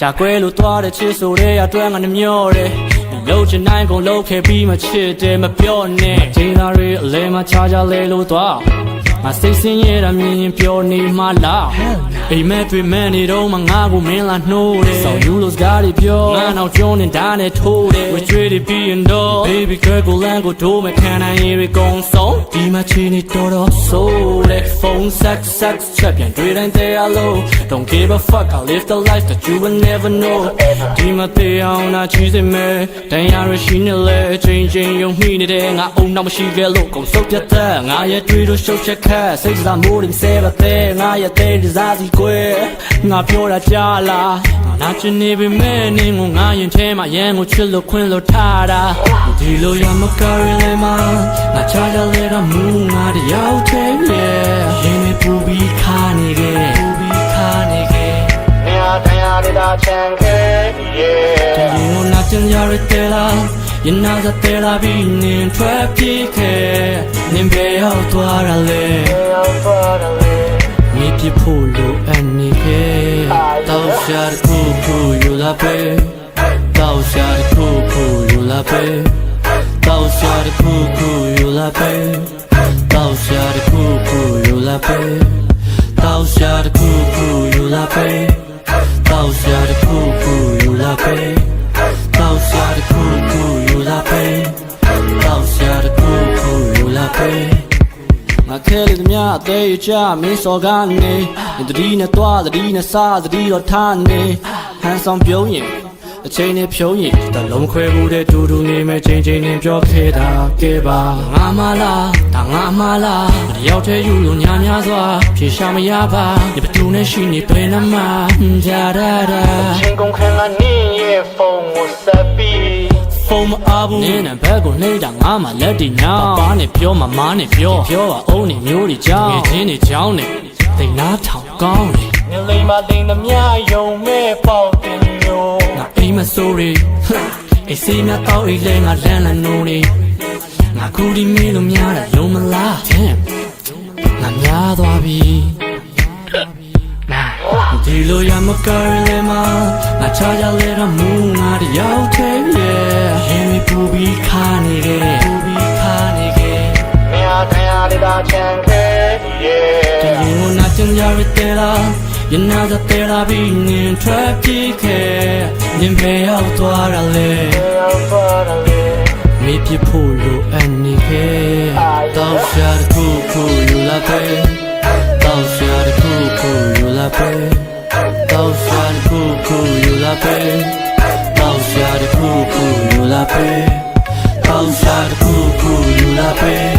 ကြာကွဲလို့သွားတဲ့ချစ်ဆိုတဲ့အတွင်းငါနှမျောတယ်လုံးချင်နိုင်ကုန်လုံးခဲ့ပြီးမချစ်တယ်မပြောနဲ့ချိန်သားတွေအလဲမှာခြားကြလဲလို့သွားငါစိတ်ဆင်းရဲတာမြင်ရင်ပြောနေမှလားအိမ်မက်တွေမန်နေတော့မှငါကိုမင်းလာနှိုးတယ်ဆောင်းယူလို့စကားတွေပြောငါနောက်ကျွန်းနေတာနဲ့ထိုးတယ်ဝကျွေးတွေပြီးရင်တော့ baby girl ကိုလမ်းကိုထိုးမခံနိုင်ရင်တွေကုန်ဆုံးဒီမှာချီနေတော်တော်ဆိုးတယ် phone sex sex ချက်ပြန်တွေ့တိုင်းတရားလို့ don't give a fuck I live the life that you will never know ဒီမှာတရားအောင်နာချီစေမယ်တရားရရှိနေလေအချိန်ချင်းယုံမိနေတဲ့ငါအုံနောက်မရှိခဲ့လို့ကုန်စုပ်ပြတ်တဲ့ငါရဲ့တွေ့လို့ရှုပ်ချက်ခက်စိတ်စားမိုးရင်ဆဲပါတဲ့ငါရဲ့တဲ့ဒီစားစီကွယ်ငါပြောတာကြားလား နာချင်နေပေမဲ့နင်းကိုငါရင်ထဲမှာရန်ကိုချစ်လို့ခွင့်လို့ထားတာဒီလိုရမကရလေမငါချားကြလေတော့မူငါတယောက်တည်းရဲ့ရင်နဲ့ပူပြီးခါနေခဲ့ပူပြီးခါနေခဲ့နေရာတရားတွေသာချန်ခဲ့ yeah ဒီလိုနာကျင်ရရတဲ့လားယနာစတဲ့လားပြီးနင်းထွက်ပြေးခဲ့နင်းပဲရောက်သွားရလေရောက်သွားတယ်လေမိဖြစ်ဖို့လိုအပ်နေခဲ့ 倒下的苦苦又拉背，倒下的苦苦又拉背，倒下的苦苦又拉背，倒下的苦苦又拉背，倒下的苦苦又拉背，倒下的苦苦又拉背。 ခဲလေသမျှအသေးရချမင်းစော်ကနေတတိနဲ့သွားတတိနဲ့စားတတိတော့ထားနေဟန်ဆောင်ပြုံးရင်အချိန်နဲ့ဖြုံးရင်တလုံးခွဲမှုတဲ့တူတူနေမဲ့ချိန်ချိန်နဲ့ပြောခဲ့တာကဲပါငါမလားဒါငါမလားတယောက်တည်းယူလို့ညာများစွာဖြေရှာမရပါဒီဘသူနဲ့ရှိနေပဲနမဂျာရာရာချင်းကုန်ခံကနင်းရဲ့ဖုန်းကိုဆက်ပြီး ဖုန်းမအားဘူးနင်းနဲ့ဘက်ကိုနှိမ့်တာငါမှလက်တီညာပါနဲ့ပြောမမားနဲ့ပြောပြောပါအုံးနေမျိုးတွေကြောင်းငယ်ချင်းတွေကြောင်းနေတိတ်နာထောင်ကောင်းနေညလိမ္မာတင်သမျှယုံမဲ့ပေါက်တင်မျိုးငါအိမ်မဆိုးရီအေးစီမြတ်တော့အိမ်လဲငါလန်းလန်းနိုးနေငါကူဒီမင်းလို့များတာယုံမလား Damn ငါများသွားပြီနာဒီ လိုရမကရလေမငါချာကြလေတော့မူငါတယောက်တည်းရဲ့ရင်မပူပြီးခါနေခဲ့ပူပြီးခါနေခဲ့နေရာတရားတွေသာချန်ခဲ့ yeah ဒီလိုနာကျင်ရရတဲ့လားယနာသတဲ့လားပြီးနင်ထွက်ပြေးခဲ့နင်ပဲရောက်သွားရလေရောက်သွားတယ်လေမေးပြဖို့လိုအပ်နေခဲ့တောက်ရှာတစ်ခုခုယူလာပဲတောက်ရှာတစ်ခုခုယူလာပဲတောက်ရှာတစ်ခုခု la paix Dans le coucou, nous la paix Dans le coucou, nous la paix